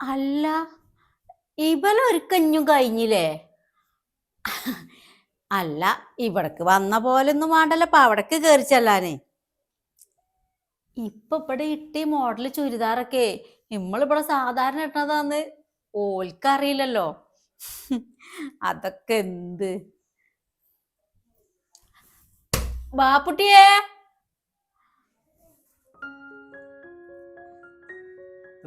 അല്ല ഇവലൊരുക്കഞ്ഞും കഴിഞ്ഞില്ലേ? അല്ല ഇവിടക്ക് വന്ന പോലൊന്നും വേണ്ടല്ലോ അപ്പൊ അവിടക്ക് കയറി ചെല്ലാനേ. ഇപ്പൊ ഇവിടെ ഇട്ടി മോഡൽ ചുരിദാറൊക്കെ നമ്മളിവിടെ സാധാരണ ഇട്ടതാന്ന് ഓൽക്കറിയില്ലല്ലോ. അതൊക്കെ എന്ത്? ബാപ്പുട്ടിയേ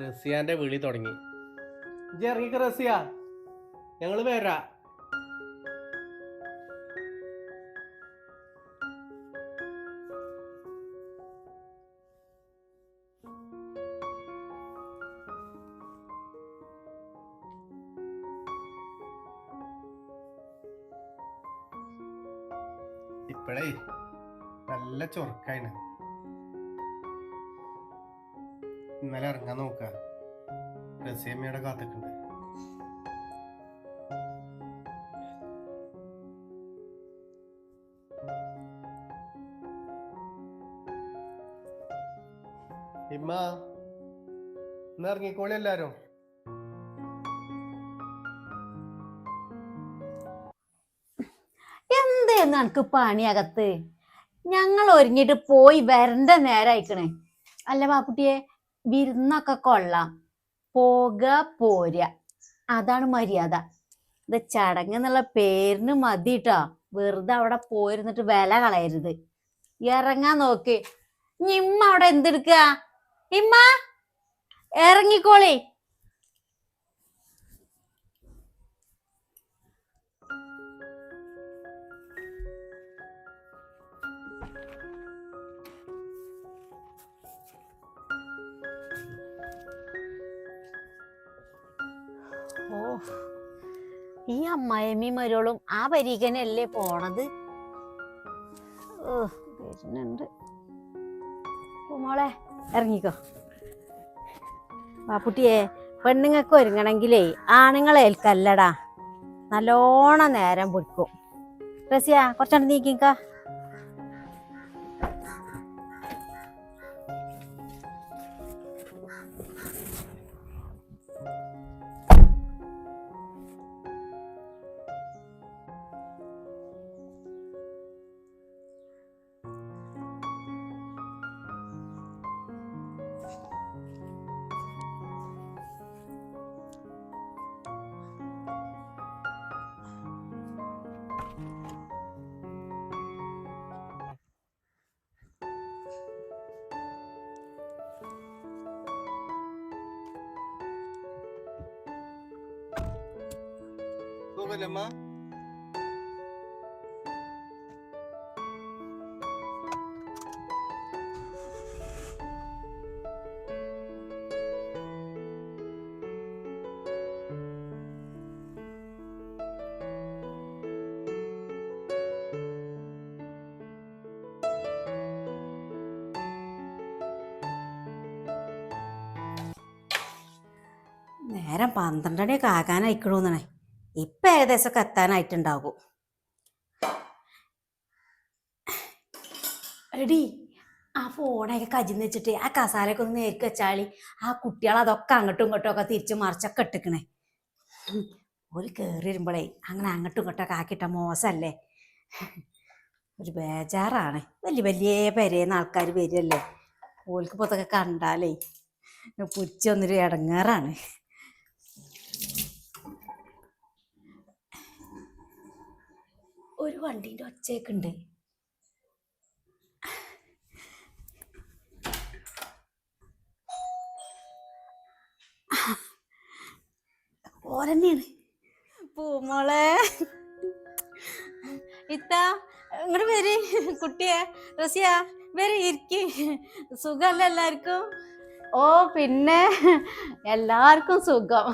റസിയാന്റെ വിളി തുടങ്ങി. ഇജ്ജ് ഇറങ്ങിക്ക റസിയ. ഞങ്ങൾ വരാ. ഇപ്പഴേ നല്ല ചൊറക്കാണ് ഇന്നലെ ഇറങ്ങാൻ നോക്ക. റസിയമ്മയുടെ കാത്തിട്ടുണ്ട്. ഇമ്മ ഇന്ന് ഇറങ്ങിക്കോളി എല്ലാരും. എന്തേന്ന് എനിക്ക് പണിയകത്ത്? ഞങ്ങൾ ഒരുങ്ങിട്ട് പോയി വരണ്ട നേരായിക്കണേ. അല്ല ബാപ്പുട്ടിയെ വിരുന്നൊക്കെ കൊള്ളാം. പോക പോര. അതാണ് മര്യാദ. ഇത് ചടങ്ങ് എന്നുള്ള പേരിന് മതി കേട്ടോ വെറുതെ അവിടെ പോയിരുന്നിട്ട് വില കളയരുത്. ഇറങ്ങാൻ നോക്ക്. ഇനി ഇമ്മ അവിടെ എന്തെടുക്കുക ഇമ്മ ഇറങ്ങിക്കോളി. ഈ അമ്മായിയമ്മയും മരോളും ആ പരീക്ഷനല്ലേ പോണത്? ഓ മോളെ ഇറങ്ങിക്കോ. വാപ്പുട്ടിയെ പെണ്ണുങ്ങൾക്ക് ഒരുങ്ങണമെങ്കിലേ ആണുങ്ങളെ ഏൽക്കല്ലടാ. നല്ലോണം നേരം പിടിക്കും. റസിയ കുറച്ചാണ്ട് നീക്കിക്ക. സുഖല്ലമ്മ നേരം പന്ത്രണ്ടരയൊക്കെ ആകാനായിക്കണോന്നാണ്. ഇപ്പൊ ഏകദേശമൊക്കെ എത്താനായിട്ടുണ്ടാകും എടി ആ ഫോണൊക്കെ കജിന്ന് വെച്ചിട്ട് ആ കസാലയൊക്കെ ഒന്ന് നേരിക്ക് വെച്ചാളി. ആ കുട്ടികൾ അതൊക്കെ അങ്ങോട്ടും ഇങ്ങോട്ടും ഒക്കെ തിരിച്ച് മറിച്ചൊക്കെ ഇട്ടിക്കണേ. ഒരു കയറി വരുമ്പോഴേ അങ്ങനെ അങ്ങോട്ടും ഇങ്ങോട്ടൊക്കെ ആക്കിയിട്ട മോശമല്ലേ ഒരു ബേജാറാണ്. വലിയ വലിയ പെരേന്ന് ആൾക്കാർ വരികയല്ലേ? ഓൽക്ക് ഇപ്പോൾ ഇതൊക്കെ കണ്ടാലേ പുച്ചൊന്നൊരു ഇടങ്ങാറാണ് ഒരു വണ്ടീന്റെ ഒച്ചയൊക്കെ ഉണ്ട് ഓരന്നെയാണ് പൂമോളെ ഇത്ത ഇങ്ങോട്ട് വരി. കുട്ടിയെ റസിയ വരി ഇരിക്കി. സുഖമല്ല എല്ലാവർക്കും? ഓ പിന്നെ എല്ലാവർക്കും സുഖം.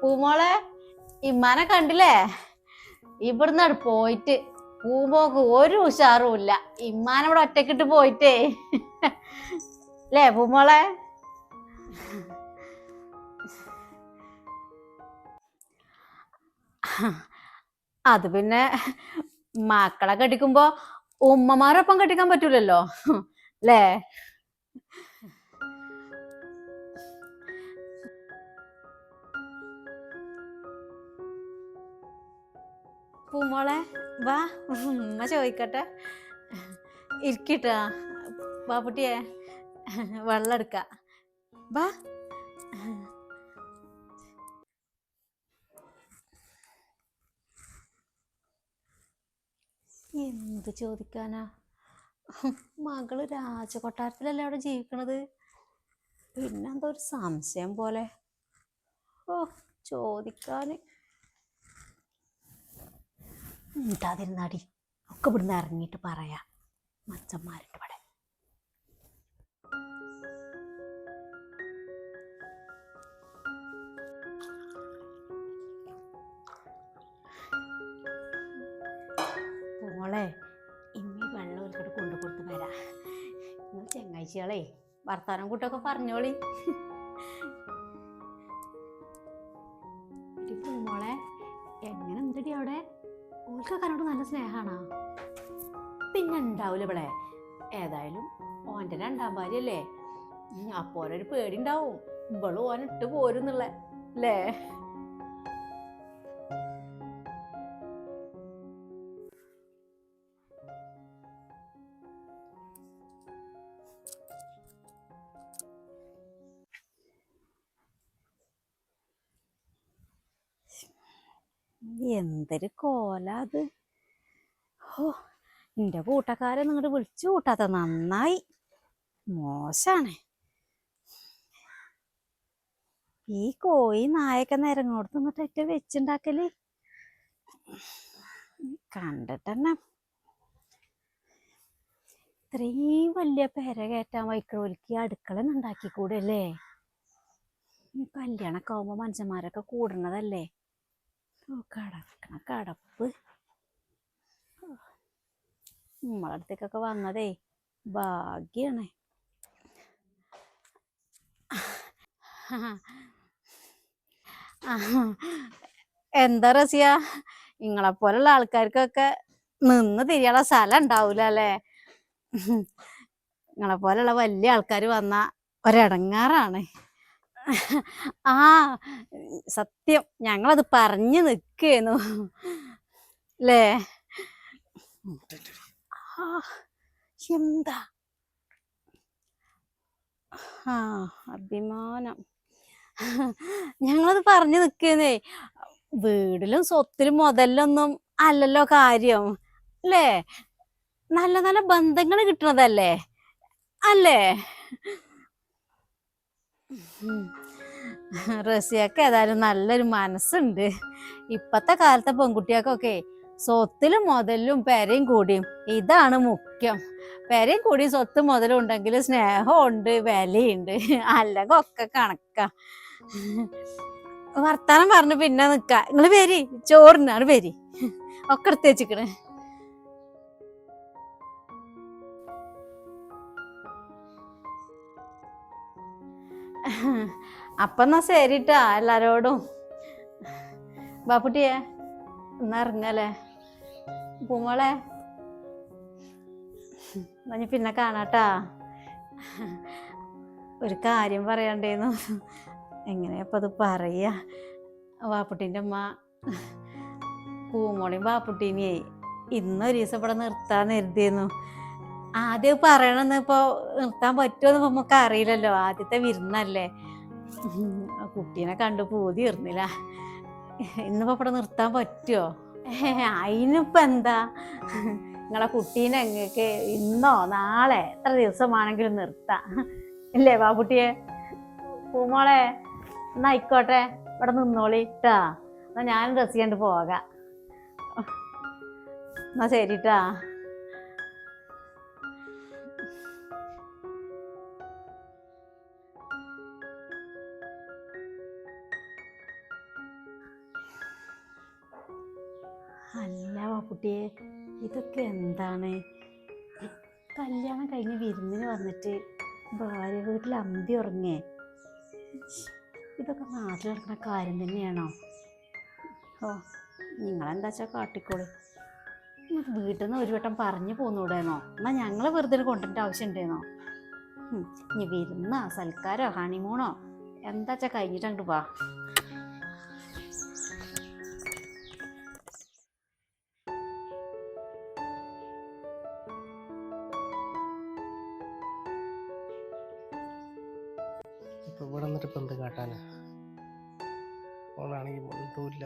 പൂമോളെ ഇമ്മാനെ കണ്ടില്ലേ? ഇവിടുന്ന് പോയിട്ട് പൂമ്പോക്ക് ഒരു ഉഷാറും ഇല്ല. ഇമ്മാനവിടെ ഒറ്റക്കിട്ട് പോയിട്ടേ. അല്ലേ പൂമോളെ? അത് പിന്നെ മക്കളെ കെട്ടിക്കുമ്പോ ഉമ്മമാരൊപ്പം കെട്ടിക്കാൻ പറ്റൂലല്ലോ. അല്ലേ പൂമോളെ വാ. ഉമ്മ ചോദിക്കട്ടെ. ഇരിക്കട്ടാ. വാപ്പുട്ടിയെ വെള്ളം എടുക്ക. വാ. എന്ത് ചോദിക്കാനാ? മകൾ രാജകൊട്ടാരത്തിലല്ലേ അവിടെ ജീവിക്കണത്? പിന്നെന്തോ ഒരു സംശയം പോലെ. ഓ ചോദിക്കാന് ഉണ്ടാതിരുന്നാടി ഒക്കെ ഇവിടുന്ന് ഇറങ്ങിയിട്ട് പറയാ. മച്ചന്മാരുണ്ട് ഇവിടെ മോളെ ഇമ്മി വെള്ളം ഒരിക്കട്ട് കൊണ്ടു കൊടുത്ത് വരാ. നിങ്ങൾ ചെങ്ങാഴ്ചകളെ വർത്താനം കൂട്ടൊക്കെ പറഞ്ഞോളി. സ്നേഹാണോ? പിന്നെ ഉണ്ടാവൂല ഇവിടെ ഏതായാലും ഓന്റെ രണ്ടാം ഭാര്യല്ലേ ഉം, അപ്പൊ ഓനൊരു പേടി ഉണ്ടാവും ഇവൾ ഓൻ ഇട്ട് പോരുന്നുള്ള അല്ലേ എന്തൊരു കോല അത്. ഹോ നിന്റെ കൂട്ടക്കാരെ നിങ്ങോട്ട് വിളിച്ചു കൂട്ടാത്ത നന്നായി. മോശാണ്. ഈ കോഴി നായൊക്കെ നിരങ്ങോടത്ത് നിന്നിട്ട് ഒറ്റ വെച്ചുണ്ടാക്കൽ? കണ്ടിട്ടെന്നെ. ഇത്രയും വലിയ പേര കയറ്റാൻ വൈക്കോലിക്ക് അടുക്കള ഉണ്ടാക്കിക്കൂടെ ഈ കല്യാണമൊക്കെ ആവുമ്പോ മനുഷ്യന്മാരൊക്കെ കൂടണതല്ലേ ഓ കടക്കണ കടപ്പ്. നമ്മളെ അടുത്തേക്കൊക്കെ വന്നതേ ഭാഗ്യാണ്. എന്താ റസിയ? നിങ്ങളെ പോലുള്ള ആൾക്കാർക്കൊക്കെ നിന്ന് തിരിയാനുള്ള സ്ഥലം ഉണ്ടാവൂല അല്ലേ? നിങ്ങളെ പോലുള്ള വലിയ ആൾക്കാർ വന്ന ഒരടങ്ങാറാണ്. ആ സത്യം. ഞങ്ങളത് പറഞ്ഞു നിൽക്കേന്നു അല്ലേ എന്താ? ആ അഭിമാനം. ഞങ്ങളത് പറഞ്ഞു നിൽക്കുന്നേ. വീടിലും സ്വത്തിലും മുതലൊന്നും അല്ലല്ലോ കാര്യം അല്ലേ? നല്ല നല്ല ബന്ധങ്ങൾ കിട്ടണതല്ലേ? അല്ലേ? റസിയൊക്കെ ഏതായാലും നല്ലൊരു മനസ്സുണ്ട്. ഇപ്പത്തെ കാലത്തെ പെൺകുട്ടികൾക്കൊക്കെ സ്വത്തിലും മുതലും പെരയും കൂടിയും. ഇതാണ് മുഖ്യം. പെരയും കൂടി സ്വത്ത് മുതലും ഉണ്ടെങ്കിൽ സ്നേഹമുണ്ട് വിലയുണ്ട് അല്ലെങ്കിൽ ഒക്കെ കണക്കാ. വർത്താനം പറഞ്ഞു പിന്നെ നിക്ക. നിങ്ങൾ വരി. ചോറിനാണ് വരി. ഒക്കെ എടുത്ത് വെച്ചിക്കണ്. അപ്പൊ എന്നാ ശരിട്ടാ എല്ലാരോടും. ബാപ്പുട്ടിയെ എന്നാ ഇറങ്ങല്ലേ പൂമോളെ ഞാൻ പിന്നെ കാണാട്ടാ. ഒരു കാര്യം പറയണ്ടേന്നു. എങ്ങനെയപ്പത് അത് പറയാ? ബാപ്പുട്ടീന്റെ അമ്മ പൂമോളെയും ബാപ്പുട്ടീനെയേ ഇന്നൊരു ദിവസം ഇവിടെ നിർത്താൻ കരുതിയിരുന്നു ആദ്യം പറയണമെന്ന് ഇപ്പോൾ നിർത്താൻ പറ്റുമെന്ന് നമുക്ക് അറിയില്ലല്ലോ. ആദ്യത്തെ വിരുന്നല്ലേ. കുട്ടീനെ കണ്ടു പൂതി തീർന്നില്ല. ഇന്നിപ്പോ ഇവിടെ നിർത്താൻ പറ്റുമോ അതിനിപ്പോ എന്താ? നിങ്ങളെ കുട്ടീനെ നിങ്ങൾക്ക് ഇന്നോ നാളെ എത്ര ദിവസമാണെങ്കിലും നിർത്താം? ഇല്ലേ ബാബുട്ടിയെ? പൂമോളെ എന്നാ ആയിക്കോട്ടെ ഇവിടെ നിന്നോളി ട്ടാ. എന്നാ ഞാനും ഡ്രസ് ചെയ്യണ്ട് പോകാം. എന്നാ ശരിട്ടാ അല്ല കുട്ടിയെ ഇതൊക്കെ എന്താണ്? കല്യാണം കഴിഞ്ഞ് വിരുന്നിന് വന്നിട്ട് ഭാര്യ വീട്ടിൽ അമ്പി ഉറങ്ങേ. ഇതൊക്കെ നാട്ടിൽ നടക്കുന്ന കാര്യം തന്നെയാണോ? ഓ നിങ്ങളെന്താ വെച്ചാൽ കാട്ടിക്കോളൂ. വീട്ടിൽ നിന്ന് ഒരു വട്ടം പറഞ്ഞു പോന്നൂടേന്നോ? എന്നാൽ ഞങ്ങളെ വെറുതെ കൊണ്ടിട്ട് ആവശ്യം ഉണ്ടേന്നോ ഉം, ഇനി വിരുന്നോ സൽക്കാരോ ഹണിമൂണോ എന്താ വെച്ചാൽ കഴിഞ്ഞിട്ട് അങ്ങോട്ട് വാ. ഇവിടെ നിന്നിട്ട് ഇപ്പൊ എന്ത് കാട്ടാനാ? ഫോണാണെങ്കിൽ ഒന്നുമില്ല